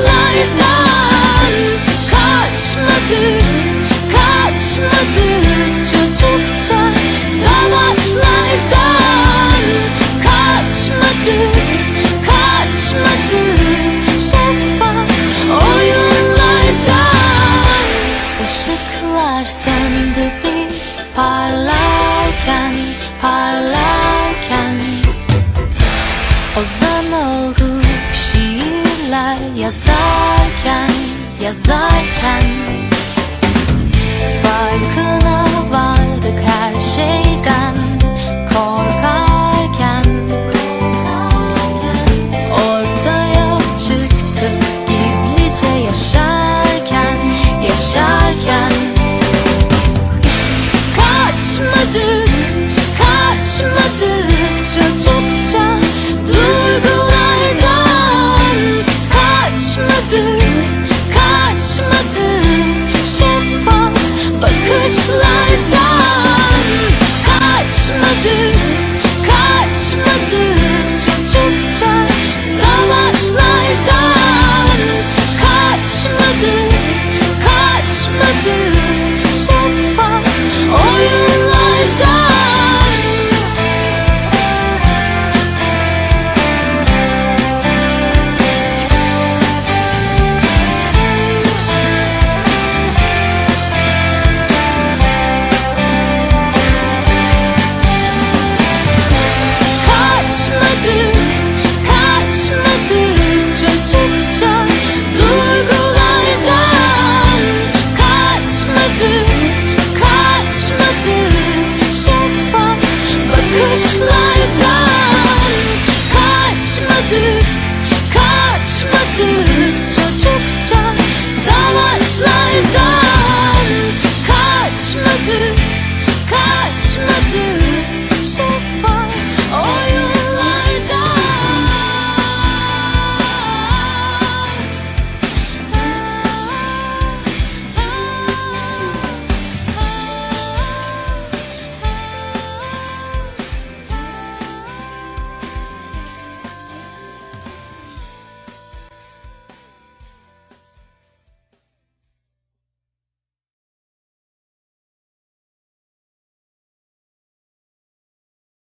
Savaşlardan kaçmadık, kaçmadık çocukça. Savaşlardan kaçmadık, kaçmadık şeffaf oyunlardan. Işıklar söndü biz parlarken, parlarken. Ozan şiirler yazarken, yazarken Farkına vardık life. Love.